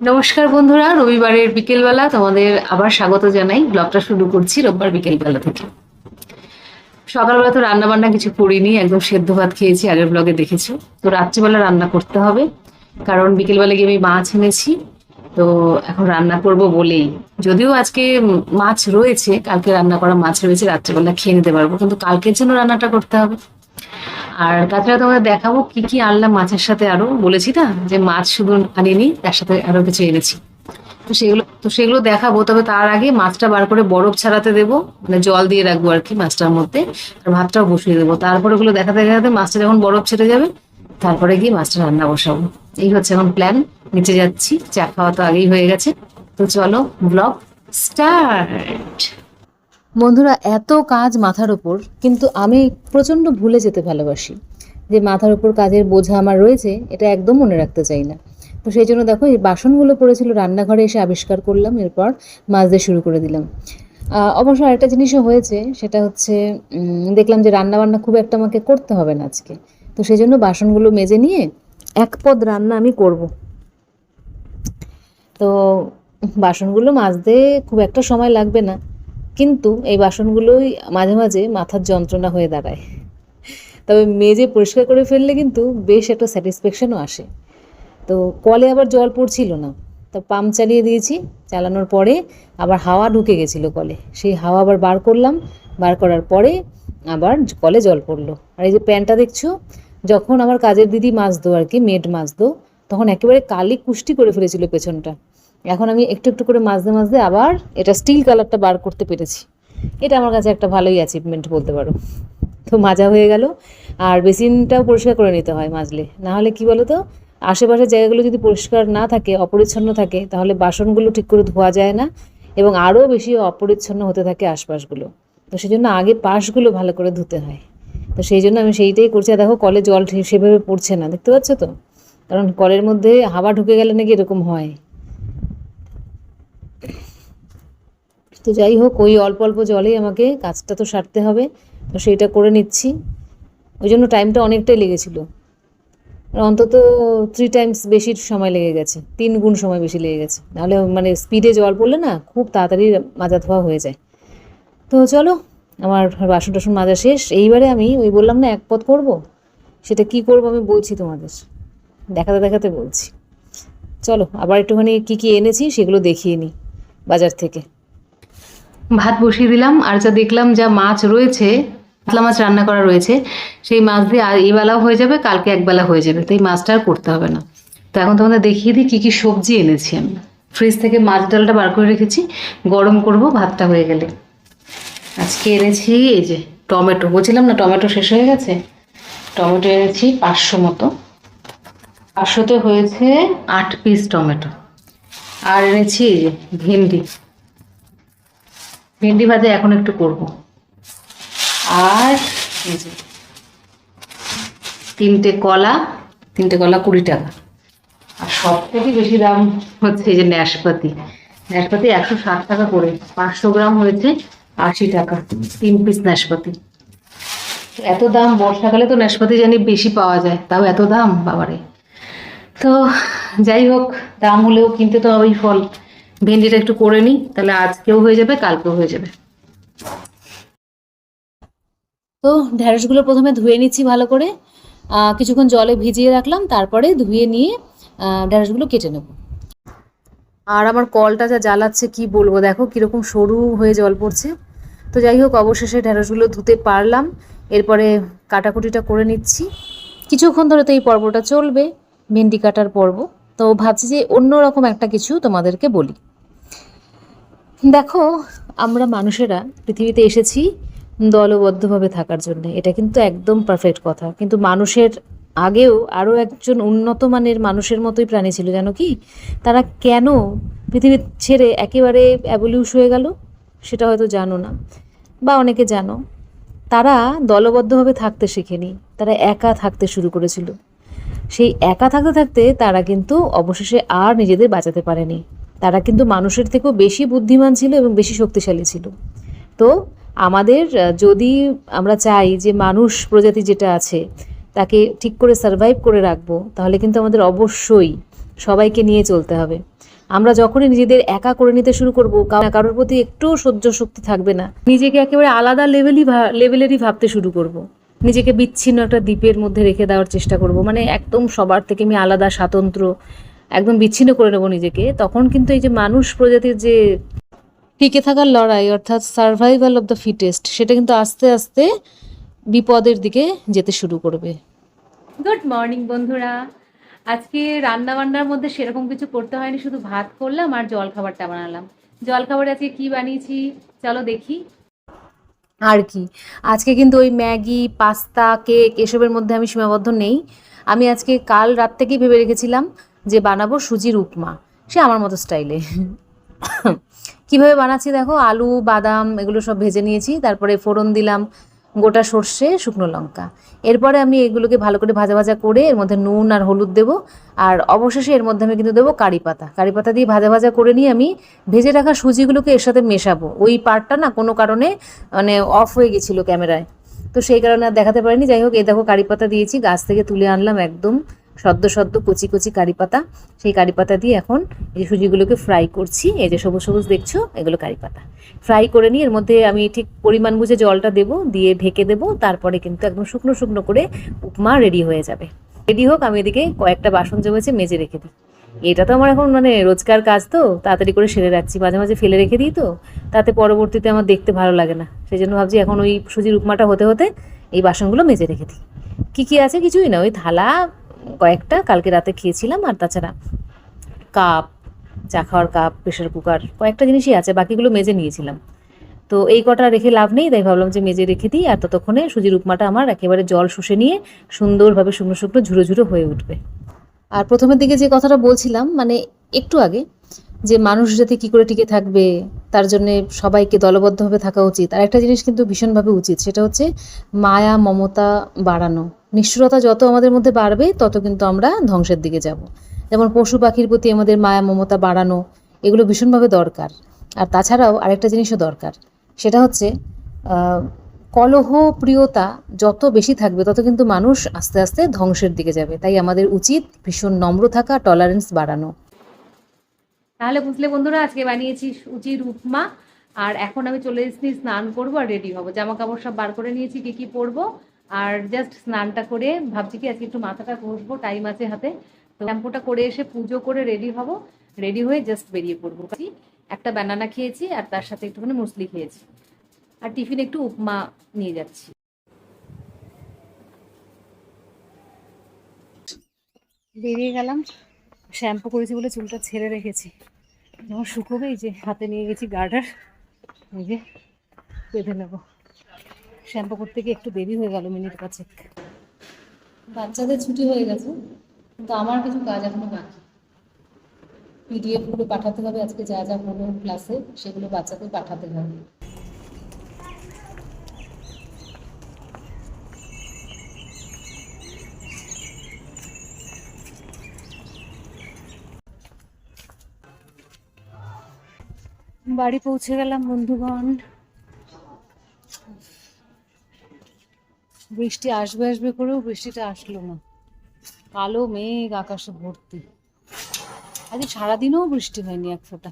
নমস্কার বন্ধুরা, রবিবারের বিকেলবেলা তোমাদের আবার স্বাগত জানাই। ব্লগটা শুরু করছি রোববার বিকেলবেলা থেকে। সকালবেলা তো রান্না বান্না কিছু করিনি, একদম সেদ্ধ ভাত খেয়েছি, আগের ব্লগে দেখেছ। তো রাত্রিবেলা রান্না করতে হবে, কারণ বিকেলবেলা গিয়ে আমি মাছ এনেছি। তো এখন রান্না করব বলেই। যদিও আজকে মাছ রয়েছে, কালকে রান্না করা মাছ রয়েছে, রাত্রিবেলা খেয়ে নিতে পারব, কিন্তু কালকের জন্য রান্নাটা করতে হবে। আর তাছাড়া তোমাদের দেখাবো কি কি আনলাম মাছের সাথে আরও। বলেছি না যে মাছ শুধু আনিনি, তার সাথে আরও কিছু এনেছি। তো সেগুলো তো সেগুলো দেখাবো, তবে তার আগে মাছটা বার করে বরফ ছাড়াতে দেবো মানে জল দিয়ে রাখব আর কি মাছটার মধ্যে, আর ভাতটাও বসিয়ে দেবো। তারপরে ওগুলো দেখাতে দেখাতে মাছটা যখন বরফ ছেড়ে যাবে, তারপরে গিয়ে মাছটা রান্না বসাবো। এই হচ্ছে এখন প্ল্যান নিচে যাচ্ছি, চা খাওয়া তো আগেই হয়ে গেছে। তো চলো ব্লগ স্টার্ট বন্ধুরা, এত কাজ মাথার ওপর কিন্তু আমি প্রচণ্ড ভুলে যেতে ভালোবাসি। যে মাথার ওপর কাজের বোঝা আমার রয়েছে, এটা একদম মনে রাখতে চাই না। তো সেই জন্য দেখো, এই বাসনগুলো পড়েছিল, রান্নাঘরে এসে আবিষ্কার করলাম, এরপর মাজতে শুরু করে দিলাম। অবশ্য আরেকটা জিনিসও হয়েছে, সেটা হচ্ছে দেখলাম যে রান্না বান্না খুব একটা আমাকে করতে হবে না আজকে। তো সেই জন্য বাসনগুলো মেজে নিয়ে এক পদ রান্না আমি করব। তো বাসনগুলো মাজতে খুব একটা সময় লাগবে না। কিন্তু এই বাসনগুলোই মাঝে মাঝে মাথার যন্ত্রণা হয়ে দাঁড়ায়। তবে মেজে পরিষ্কার করে ফেললে কিন্তু বেশ একটা স্যাটিসফ্যাকশনও আসে। তো কলে আবার জল পড়ছিল না, তো পাম্প চালিয়ে দিয়েছি, চালানোর পরে আবার হাওয়া ঢুকে গেছিল কলে। সেই হাওয়া আবার বার করলাম, বার করার পরে আবার কলে জল পড়ল। আর এই যে প্যান্টটা দেখছ, যখন আমার কাজের দিদি মাছ মাজতো আর কি, মেড মাছ মাজতো তখন একেবারে কালি কুষ্টি করে ফেলেছিল পেছনটা। এখন আমি একটু একটু করে মাজতে মাজতে আবার এটা স্টিল কালারটা বার করতে পেরেছি। এটা আমার কাছে একটা ভালোই অ্যাচিভমেন্ট বলতে পারো। তো মাজা হয়ে গেল। আর বেসিনটাও পরিষ্কার করে নিতে হয় মাজলে। না হলে কি বলো তো আশেপাশের জায়গাগুলো যদি পরিষ্কার না থাকে, অপরিচ্ছন্ন থাকে, তাহলে বাসনগুলো ঠিক করে ধোয়া যায় না এবং আরও বেশি অপরিচ্ছন্ন হতে থাকে আশপাশগুলো। তো সেই জন্য আগে পাশগুলো ভালো করে ধুতে হয়। তো সেই জন্য আমি সেইটাই করছি। আর দেখো, কলে জল সেভাবে পড়ছে না। দেখতে পাচ্ছ তো? কারণ কলের মধ্যে হাওয়া ঢুকে গেলে নাকি এরকম হয়। তো যাই হোক, ওই অল্প অল্প জলেই আমাকে কাজটা তো সারতে হবে, তো সেইটা করে নিচ্ছি। ওই জন্য টাইমটা অনেকটাই লেগেছিল। অন্তত থ্রি টাইমস বেশি সময় লেগে গেছে, তিন গুণ সময় বেশি লেগে গেছে। নাহলে মানে স্পিডে জল পড়লে না খুব তাড়াতাড়ি মাজা ধোয়া হয়ে যায়। তো চলো, আমার বাসন টাসন মাজা শেষ। এইবারে আমি ওই বললাম না, এক পথ করব? সেটা কি করব আমি বলছি তোমাদের। দেখাতে দেখাতে বলছি। চলো, আবার একটুখানি কি কি এনেছি সেগুলো দেখিয়ে নিই বাজার থেকে। ভাত বসিয়ে দিলাম, আর যা দেখলাম যা মাছ রয়েছে কাতলা মাছ রান্না করা রয়েছে, সেই মাছ দিয়ে আর এই বেলাও হয়ে যাবে, কালকে একবেলা হয়ে যাবে, তো এই মাছটা আর করতে হবে না। তো এখন তোমাদের দেখিয়ে দিই কী কী সবজি এনেছি আমি। ফ্রিজ থেকে মাছ ডালটা বার করে রেখেছি, গরম করব, ভাতটা হয়ে গেলে। আজকে এনেছি এই যে টমেটো, বলছিলাম না টমেটো শেষ হয়ে গেছে? টমেটো এনেছি পাঁচশো মতো। পাঁচশোতে হয়েছে আট পিস টমেটো। আর এনেছি এই যে ভেন্ডি। ভেন্ডি ভাজা এখন একটু করব। আর তিনটে কলা তিনটে কলা কুড়ি টাকা। আর সব থেকে বেশি দাম হচ্ছে এই যে ন্যাশপাতি। ন্যাশপাতি একশো ষাট টাকা করে, পাঁচশো গ্রাম হয়েছে আশি টাকা, তিন পিস ন্যাশপাতি। এত দাম, বর্ষাকালে তো ন্যাশপাতি জানি বেশি পাওয়া যায়, তাও এত দাম, বাবারে। তো যাই হোক, দাম হলেও কিনতে তো হবেই ফল। ভেন্ডিটা একটু করে নিই তাহলে আজকেও হয়ে যাবে কালকেও হয়ে যাবে। তো ঢ্যাঁড়সগুলো প্রথমে ধুয়ে নিচ্ছি ভালো করে। কিছুক্ষণ জলে ভিজিয়ে রাখলাম তারপরে ধুয়ে নিয়ে আহ, ঢ্যাঁড়সগুলো কেটে নেব। আর আমার কলটা যা জ্বালাচ্ছে কি বলব দেখো কীরকম সরু হয়ে জল পড়ছে। তো যাই হোক অবশেষে ঢ্যাঁড়সগুলো ধুতে পারলাম। এরপরে কাটাকুটিটা করে নিচ্ছি। কিছুক্ষণ ধরে তো এই পর্বটা চলবে ভেন্ডি কাটার পর্ব। তো ভাবছি যে অন্যরকম একটা কিছু তোমাদেরকে বলি। দেখো, আমরা মানুষেরা পৃথিবীতে এসেছি দলবদ্ধভাবে থাকার জন্য। এটা কিন্তু একদম পারফেক্ট কথা। কিন্তু মানুষের আগেও আরও একজন উন্নত মানের মানুষের মতোই প্রাণী ছিল, জানো কি? তারা কেন পৃথিবী ছেড়ে একেবারে অ্যাবলিউস হয়ে গেল? সেটা হয়তো জানো না। বা অনেকে জানো, তারা দলবদ্ধভাবে থাকতে শেখেনি। তারা একা থাকতে শুরু করেছিল। সেই একা থাকতে থাকতে তারা কিন্তু অবশেষে আর নিজেদের বাঁচাতে পারেনি। তারা কিন্তু মানুষের থেকেও বেশি বুদ্ধিমান ছিল এবং বেশি শক্তিশালী ছিল। তো আমাদের যদি আমরা চাই যে মানুষ প্রজাতি যেটা আছে, তাকে ঠিক করে সারভাইভ করে রাখব, তাহলে কিন্তু আমাদের অবশ্যই সবাইকে নিয়ে চলতে হবে। আমরা যখনই নিজেদের একা করে নিতে শুরু করব কারোর প্রতি একটু সহ্য শক্তি থাকবে না, নিজেকে একেবারে আলাদা লেভেলই লেভেলেরই ভাবতে শুরু করব। নিজেকে বিচ্ছিন্ন একটা দ্বীপের মধ্যে রেখে দেওয়ার চেষ্টা করব। মানে একদম সবার থেকে আমি আলাদা, স্বাতন্ত্র একদম বিচ্ছিন্ন করে নেব নিজেকে তখন কিন্তু এই যে মানুষ প্রজাতির যে টিকে থাকার লড়াই অর্থাৎ সার্ভাইভাল অফ দ্য ফিটেস্ট সেটা কিন্তু আস্তে আস্তে বিপদের দিকে যেতে শুরু করবে। গুড মর্নিং বন্ধুরা। আজকে রান্না বান্নার মধ্যে সেরকম কিছু করতে হয়নি শুধু ভাত করলাম আর জল খাবারটা বানালাম। জল খাবার আজকে কি বানিয়েছি? চলো দেখি। আর কি? আজকে কিন্তু ওই ম্যাগি পাস্তা কেক এসবের মধ্যে আমি সীমাবদ্ধ নেই। আমি আজকে কাল রাত থেকেই ভেবে রেখেছিলাম যে বানাবো সুজির উপমা সে আমার মতো স্টাইলে। কীভাবে বানাচ্ছি দেখো? আলু, বাদাম, এগুলো সব ভেজে নিয়েছি। তারপরে ফোড়ন দিলাম গোটা সর্ষে, শুকনো লঙ্কা। এরপরে আমি এগুলোকে ভালো করে ভাজা ভাজা করে এর মধ্যে নুন আর হলুদ দেবো। আর অবশেষে এর মধ্যে আমি কিন্তু দেবো কারি পাতা। কারি পাতা দিয়ে ভাজা ভাজা করে নিয়ে আমি ভেজে রাখা সুজিগুলোকে এর সাথে মেশাবো। ওই পার্টটা না কোনো কারণে মানে অফ হয়ে গেছিল ক্যামেরায়। তো সেই কারণে আর দেখাতে পারিনি। যাই হোক, এই দেখো কারি পাতা দিয়েছি। গাছ থেকে তুলে আনলাম একদম। সদ্য সদ্য কচি কচি কারি পাতা। সেই কারি পাতা দিয়ে এখন এই যে সুজিগুলোকে ফ্রাই করছি। এই যে সবুজ সবুজ দেখছ, এগুলো কারি পাতা। ফ্রাই করে নিয়ে এর মধ্যে আমি ঠিক পরিমাণ বুঝে জলটা দেবো, দিয়ে ঢেকে দেবো। তারপরে কিন্তু একদম শুকনো শুকনো করে উপমা রেডি হয়ে যাবে। রেডি হোক, আমি এদিকে কয়েকটা বাসন জমেছে, মেজে রেখে দিই। এটা তো আমার এখন মানে রোজকার কাজ তো, তাড়াতাড়ি করে সেরে রাখছি। মাঝে মাঝে ফেলে রেখে দিই তো, তাতে পরবর্তীতে আমার দেখতে ভালো লাগে না। সেই জন্য ভাবছি এখন ওই সুজির উপমাটা হতে হতে এই বাসনগুলো মেজে রেখে দিই। কী কী আছে কিছুই না, ওই থালা কয়েকটা কালকে রাতে খেয়েছিলাম, আর তাছাড়া কাপ, চা খাওয়ার কাপ প্রেশার কুকার, কয়েকটা জিনিসই আছে, বাকিগুলো মেজে নিয়েছিলাম। তো এই কটা রেখে লাভ নেই, তাই ভাবলাম যে মেজে রেখে দিই, আর ততক্ষণে সুজির উপমাটা আমার একেবারে জল শুষে নিয়ে সুন্দরভাবে শুকনো শুকনো ঝুড়ো ঝুড়ো হয়ে উঠবে। আর প্রথমের দিকে যে কথাটা বলছিলাম মানে একটু আগে, যে মানুষ যাতে কী করে টিকে থাকবে, তার জন্য সবাইকে দলবদ্ধভাবে থাকা উচিত। আর একটা জিনিস কিন্তু ভীষণভাবে উচিত, সেটা হচ্ছে মায়া, মমতা বাড়ানো। নিষ্ঠুরতা যত আমাদের মধ্যে বাড়বে, তত কিন্তু আমরা ধ্বংসের দিকে যাব। যেমন পশু পাখির প্রতি আমাদের মায়া, মমতা বাড়ানো, এগুলো ভীষণভাবে দরকার। আর তাছাড়াও আরেকটা জিনিসও দরকার, সেটা হচ্ছে কলহ প্রিয়তা যত বেশি থাকবে, তত কিন্তু মানুষ আস্তে আস্তে ধ্বংসের দিকে যাবে। তাই আমাদের উচিত ভীষণ নম্র থাকা টলারেন্স বাড়ানো। তাহলে বুঝলে বন্ধুরা, আজকে বানিয়েছি সুজির উপমা আর এখন আমি চলে এসেছি, স্নান করব আর রেডি হব। জামা কাপড় সব বার করে নিয়েছি, কি কি পরবো আর জাস্ট স্নানটা করে ভাবছি কি আজকে একটু মাথাটা ঘষবো টাইম আছে হাতে। তো শ্যাম্পুটা করে এসে পুজো করে রেডি হব। রেডি হয়ে জাস্ট বেরিয়ে পড়ব। একটা ব্যানানা খেয়েছি আর তার সাথে একটুখানি মুসলি খেয়েছি। আর টিফিন একটু উপমা নিয়ে যাচ্ছি। বেরিয়ে গেলাম। শ্যাম্পু করেছি বলে চুলটা ছেড়ে রেখেছি। যখন শুকোবে এই যে হাতে নিয়ে গেছি গার্ডার। এই যে বেঁধে নেব। শ্যাম্পু করতে গিয়ে একটু দেরি হয়ে গেল মিনিট পাঁচেক। বাচ্চাদের ছুটি হয়ে গেছে, কিন্তু আমার কিছু কাজ এখনও বাকি। পিডিএফগুলো পাঠাতে হবে, আজকে যা যা হলো ক্লাসে সেগুলো বাচ্চাদের পাঠাতে হবে। বাড়ি পৌঁছে গেলাম বন্ধুগণ। বৃষ্টি আসবে আসবে করেও বৃষ্টিটা আসলো না। কালো মেঘ আকাশে ভর্তি। আজকে সারাদিনও বৃষ্টি হয়নি এক ফোঁটা।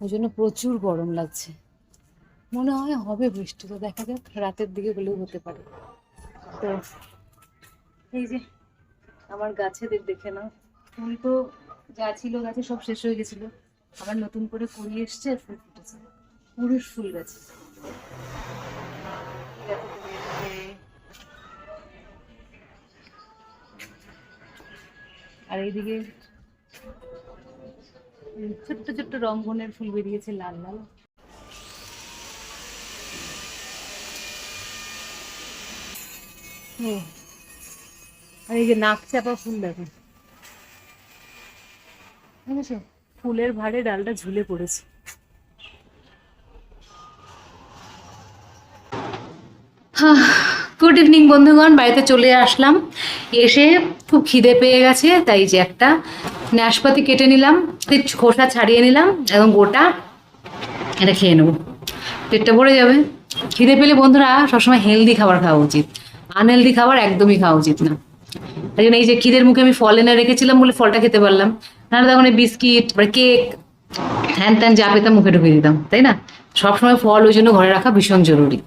ওই জন্য প্রচুর গরম লাগছে। মনে হয় হবে বৃষ্টি, তো দেখা যাক রাতের দিকে গেলেও হতে পারে। তো এই যে আমার গাছেদের দেখে নাও। ফুল তো যা ছিল গাছে সব শেষ হয়ে গেছিল। আবার নতুন করে কুড়ি এসছে আর ফুল ফুটেছে। পুরুষ ফুল গাছে। আর এইদিকে ছোট্ট ছোট্ট রঙ্গনের ফুল বেরিয়েছে লাল লাল। ও, আর এই যে নাক চাপা ফুল দেখো। দেখেছ? ফুলের ভারে ডালটা ঝুলে পড়েছে। গুড ইভিনিং বন্ধুগণ। বাড়িতে চলে আসলাম। এসে খুব খিদে পেয়ে গেছে, তাই যে একটা নাশপাতি কেটে নিলাম খোসা ছাড়িয়ে নিলাম এবং গোটা এটা খেয়ে নেব। পেটটা ভরে যাবে। খিদে পেলে বন্ধুরা সবসময় হেলদি খাবার খাওয়া উচিত। আনহেলদি খাবার একদমই খাওয়া উচিত না। তাই জন্য এই যে খিদের মুখে আমি ফল এনে রেখেছিলাম বলে ফলটা খেতে পারলাম। নাহলে তখন বিস্কিট কেক, হ্যান ত্যান যা পেতাম মুখে ঢুকিয়ে দিতাম, তাই না? সবসময় ফল ওই জন্য ঘরে রাখা ভীষণ জরুরি।